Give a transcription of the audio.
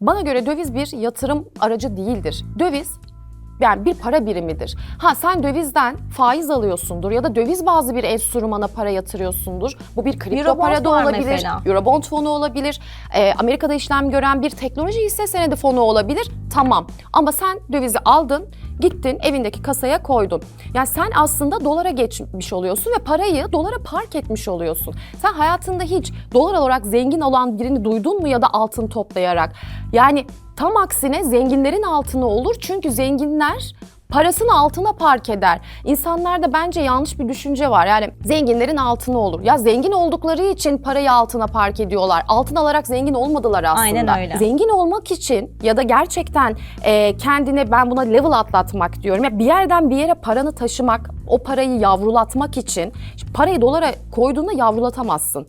Bana göre döviz bir yatırım aracı değildir. Döviz yani bir para birimidir. Ha sen dövizden faiz alıyorsundur ya da döviz bazı bir enstrümana para yatırıyorsundur. Bu bir kripto Eurobond para da olabilir. mesela. Eurobond fonu olabilir. e, Amerika'da işlem gören bir teknoloji hisse senedi fonu olabilir. Tamam. Ama sen dövizi aldın, gittin evindeki kasaya koydun. Yani sen aslında dolara geçmiş oluyorsun ve parayı dolara park etmiş oluyorsun. Sen hayatında hiç dolar olarak zengin olan birini duydun mu ya da altın toplayarak? Yani tam aksine zenginlerin altını olur. Çünkü zenginler parasını altına park eder. İnsanlarda bence yanlış bir düşünce var. Yani zenginlerin altını olur. Ya zengin oldukları için parayı altına park ediyorlar. Altın alarak zengin olmadılar aslında. Aynen öyle. Zengin olmak için ya da gerçekten e, kendine ben buna level atlatmak diyorum. Ya bir yerden bir yere paranı taşımak, o parayı yavrulatmak için parayı dolara koyduğunda yavrulatamazsın.